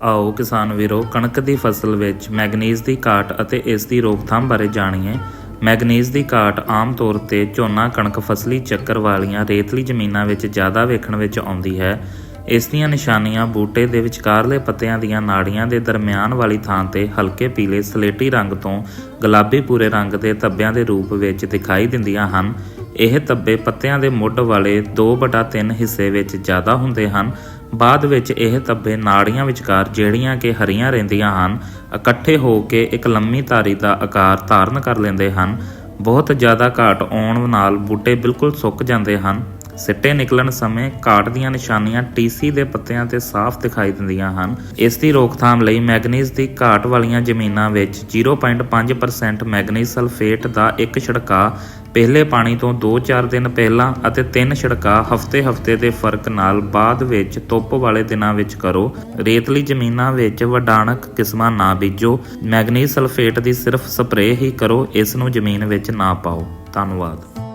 ਆਓ ਕਿਸਾਨ ਵੀਰੋ, ਕਣਕ ਦੀ ਫਸਲ ਵਿੱਚ ਮੈਗਨੀਜ਼ ਦੀ ਘਾਟ ਅਤੇ ਇਸ ਦੀ ਰੋਕਥਾਮ ਬਾਰੇ ਜਾਣੀਏ। ਮੈਗਨੀਜ਼ ਦੀ ਘਾਟ ਆਮ ਤੌਰ ਤੇ ਝੋਨਾ, ਕਣਕ ਫਸਲੀ ਚੱਕਰ ਵਾਲੀਆਂ ਰੇਤਲੀ ਜ਼ਮੀਨਾਂ ਵਿੱਚ ਜ਼ਿਆਦਾ ਵੇਖਣ ਵਿੱਚ ਆਉਂਦੀ ਹੈ। ਇਸ ਦੀਆਂ ਨਿਸ਼ਾਨੀਆਂ ਬੂਟੇ ਦੇ ਵਿਚਕਾਰਲੇ ਪੱਤਿਆਂ ਦੀਆਂ ਨਾੜੀਆਂ ਦੇ ਦਰਮਿਆਨ ਵਾਲੀ ਥਾਂ ਤੇ ਹਲਕੇ ਪੀਲੇ ਸਲੇਟੀ ਰੰਗ ਤੋਂ ਗੁਲਾਬੀ ਪੂਰੇ ਰੰਗ ਦੇ ਧੱਬਿਆਂ ਦੇ ਰੂਪ ਵਿੱਚ ਦਿਖਾਈ ਦਿੰਦੀਆਂ ਹਨ। ਇਹ ਧੱਬੇ ਪੱਤਿਆਂ ਦੇ ਮੁੱਢ ਵਾਲੇ 2/3 ਹਿੱਸੇ ਵਿੱਚ ਜ਼ਿਆਦਾ ਹੁੰਦੇ ਹਨ। ਬਾਅਦ ਵਿੱਚ ਇਹ ਧੱਬੇ ਨਾੜੀਆਂ ਵਿਚਕਾਰ ਜਿਹੜੀਆਂ ਕਿ ਹਰੀਆਂ ਰਹਿੰਦੀਆਂ ਹਨ, ਇਕੱਠੇ ਹੋ ਕੇ ਇੱਕ ਲੰਮੀ ਧਾਰੀ ਦਾ ਆਕਾਰ ਧਾਰਨ ਕਰ ਲੈਂਦੇ ਹਨ। ਬਹੁਤ ਜ਼ਿਆਦਾ ਘਾਟ ਆਉਣ ਨਾਲ ਬੂਟੇ ਬਿਲਕੁਲ ਸੁੱਕ ਜਾਂਦੇ ਹਨ। ਸਿੱਟੇ ਨਿਕਲਣ ਸਮੇਂ ਘਾਟ ਦੀਆਂ ਨਿਸ਼ਾਨੀਆਂ ਟੀਸੀ ਦੇ ਪੱਤਿਆਂ ਤੇ ਸਾਫ਼ ਦਿਖਾਈ ਦਿੰਦੀਆਂ ਹਨ। ਇਸ ਦੀ ਰੋਕਥਾਮ ਲਈ ਮੈਗਨੀਜ਼ ਦੀ ਘਾਟ ਵਾਲੀਆਂ ਜ਼ਮੀਨਾਂ ਵਿੱਚ 0.5% ਮੈਗਨੀਜ਼ ਸਲਫੇਟ ਦਾ ਇੱਕ ਛਿੜਕਾਅ ਪਹਿਲੇ ਪਾਣੀ ਤੋਂ 2-4 ਦਿਨ ਪਹਿਲਾਂ ਅਤੇ ਤਿੰਨ ਛਿੜਕਾਅ ਹਫ਼ਤੇ-ਹਫ਼ਤੇ ਦੇ ਫ਼ਰਕ ਨਾਲ ਬਾਅਦ ਵਿੱਚ ਧੁੱਪ ਵਾਲੇ ਦਿਨਾਂ ਵਿੱਚ ਕਰੋ। ਰੇਤਲੀ ਜ਼ਮੀਨਾਂ ਵਿੱਚ ਵਡਾਣਕ ਕਿਸਮਾਂ ਨਾ ਬੀਜੋ। ਮੈਗਨੀਜ਼ ਸਲਫੇਟ ਦੀ ਸਿਰਫ ਸਪਰੇਅ ਹੀ ਕਰੋ। ਇਸ ਨੂੰ ਜ਼ਮੀਨ ਵਿੱਚ ਨਾ ਪਾਓ। ਧੰਨਵਾਦ।